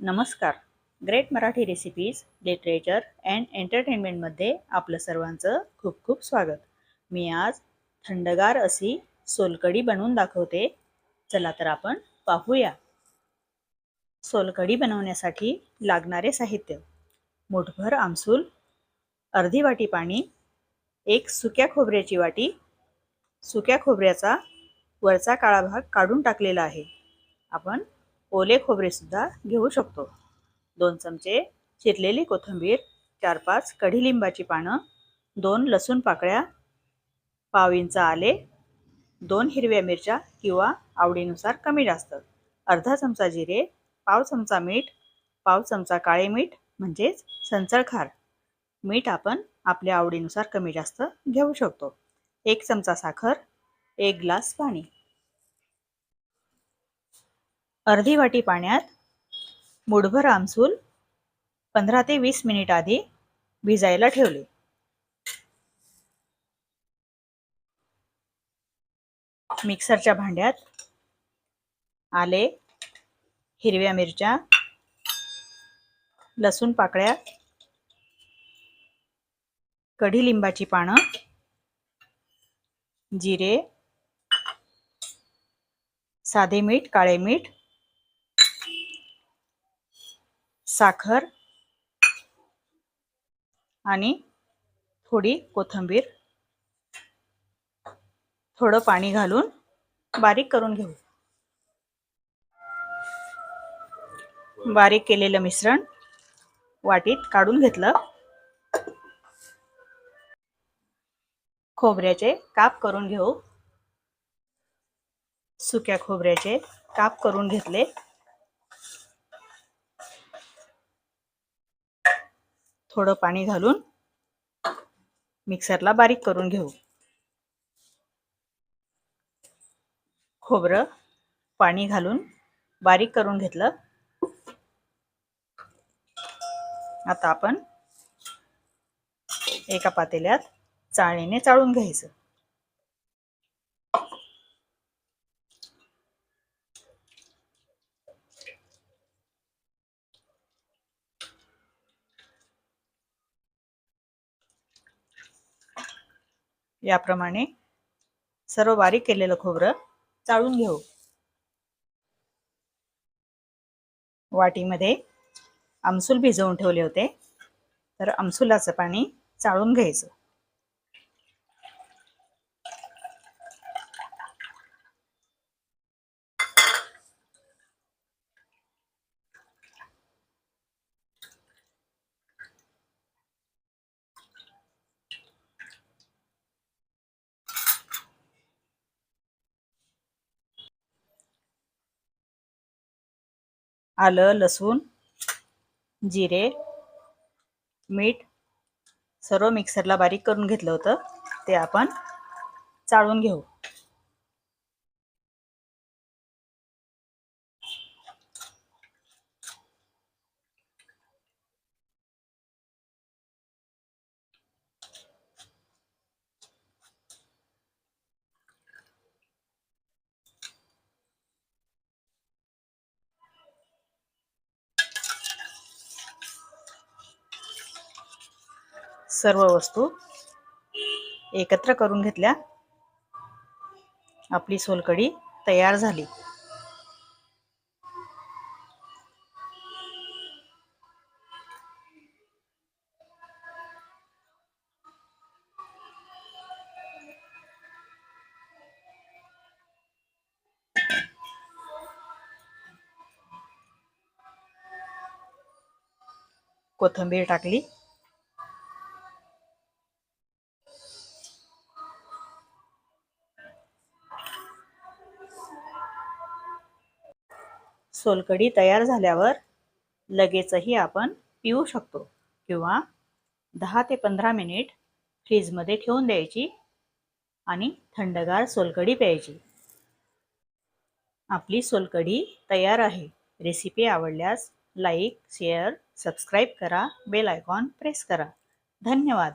नमस्कार. Great Marathi recipes literature and एंटरटेनमेंटमध्ये आपलं सर्वांचं खूप खूप स्वागत. मी आज थंडगार अशी सोलकढी बनवून दाखवते. चला तर आपण पाहूया. सोलकढी बनवण्यासाठी लागणारे साहित्य. मुठभर आमसूल अर्धी वाटी पाणी एक सुक्या खोबऱ्याची वाटी सुक्या खोबऱ्याचा वरचा काळा भाग काढून टाकलेला आहे. आपण ओले खोबरेसुद्धा घेऊ शकतो. दोन चमचे चिरलेली कोथिंबीर चार पाच कढीलिंबाची पानं दोन लसूण पाकळ्या पाव इंच आले दोन हिरव्या मिरच्या किंवा आवडीनुसार कमी जास्त अर्धा चमचा जिरे पाव चमचा मीठ पाव चमचा काळे मीठ म्हणजेच संचळ खार. मीठ आपण आपल्या आवडीनुसार कमी जास्त घेऊ शकतो. एक चमचा साखर एक ग्लास पाणी. अर्धी वाटी पाण्यात मुठभर आमसूल पंधरा ते वीस मिनिट आधी भिजायला ठेवले. मिक्सरच्या भांड्यात आले हिरव्या मिरच्या लसूण पाकळ्या कढीलिंबाची पानं जिरे साधे मीठ काळे मीठ साखर आणि थोडी कोथिंबीर. थोडं पाणी घालून बारीक करून घेऊ. बारीक केलेलं मिश्रण वाटीत काढून घेतलं. खोबऱ्याचे काप करून घेऊ. सुक्या खोबऱ्याचे काप करून घेतले. थोडं पाणी घालून मिक्सरला बारीक करून घेऊ. खोबरं पाणी घालून बारीक करून घेतलं. आता आपण एका पातेल्यात चाळणीने चाळून घ्यायचं. याप्रमाणे सर्व बारीक केलेलं खोबरं चाळून घेऊ. वाटीमध्ये आमसूल भिजवून ठेवले होते. तर आमसुलाचं पाणी चाळून घ्यायचं. आलं लसूण जिरे मीठ सर्व मिक्सरला बारीक करून घेतलं होतं. ते आपण चाळून घेऊ. सर्व वस्तू एकत्र करून घेतल्या. आपली सोलकढी तयार झाली. कोथिंबीर टाकली. सोलकढी तयार झाल्यावर लगेचही आपण पिऊ शकतो किंवा दहा ते पंधरा मिनिट फ्रीजमध्ये ठेवून द्यायची आणि थंडगार सोलकढी प्यायची. आपली सोलकढी तयार आहे. रेसिपी आवडल्यास लाईक शेअर सबस्क्राईब करा. बेल आयकॉन प्रेस करा. धन्यवाद.